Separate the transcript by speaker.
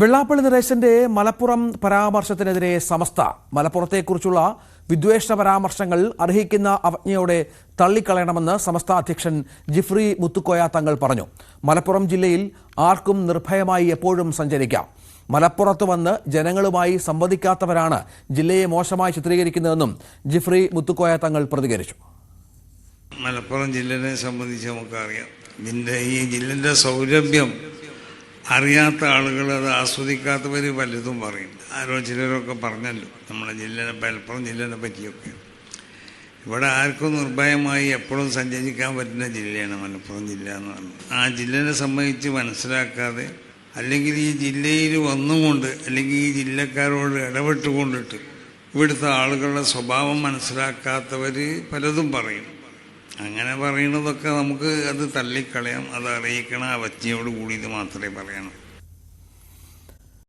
Speaker 1: വെള്ളാപ്പള്ളി നരേശന്റെ മലപ്പുറം പരാമർശത്തിനെതിരെ സമസ്ത മലപ്പുറത്തെക്കുറിച്ചുള്ള വിദ്വേഷ പരാമർശങ്ങൾ അർഹിക്കുന്ന അവജ്ഞയോടെ തള്ളിക്കളയണമെന്ന് സമസ്ത അധ്യക്ഷൻ ജിഫ്രി മുത്തുക്കോയ തങ്ങൾ പറഞ്ഞു. മലപ്പുറം ജില്ലയിൽ ആർക്കും നിർഭയമായി എപ്പോഴും സഞ്ചരിക്കാം. മലപ്പുറത്ത് വന്ന് ജനങ്ങളുമായി സംവദിക്കാത്തവരാണ് ജില്ലയെ മോശമായി ചിത്രീകരിക്കുന്നതെന്നും ജിഫ്രി മുത്തുക്കോയ തങ്ങൾ പ്രതികരിച്ചു.
Speaker 2: മലപ്പുറം ജില്ലനെ സംബന്ധിച്ച് നമുക്കറിയാം. ഇതിന്റെ ഈ ജില്ലന്റെ സൗരഭ്യം അറിയാത്ത ആളുകൾ അത് ആസ്വദിക്കാത്തവർ പലതും പറയും ആരോ ചിലരൊക്കെ പറഞ്ഞല്ലോ നമ്മുടെ ജില്ലനെ മലപ്പുറം ജില്ലനെ പറ്റിയൊക്കെ. ഇവിടെ ആർക്കും നിർഭയമായി എപ്പോഴും സഞ്ചരിക്കാൻ പറ്റുന്ന ജില്ലയാണ് മലപ്പുറം ജില്ല എന്ന് പറഞ്ഞത്. ആ ജില്ലനെ സംബന്ധിച്ച് മനസ്സിലാക്കാതെ അല്ലെങ്കിൽ ഈ ജില്ലയിൽ വന്നുകൊണ്ട് അല്ലെങ്കിൽ ഈ ജില്ലക്കാരോട് ഇടപെട്ടുകൊണ്ടിട്ട് ഇവിടുത്തെ ആളുകളുടെ സ്വഭാവം മനസ്സിലാക്കാത്തവർ പലതും പറയും. അങ്ങനെ പറയുന്നതൊക്കെ നമുക്ക് അത് തള്ളിക്കളയാം അത് അറിയിക്കണം അവജ്ഞയോട് കൂടി ഇത് മാത്രമേ പറയണം.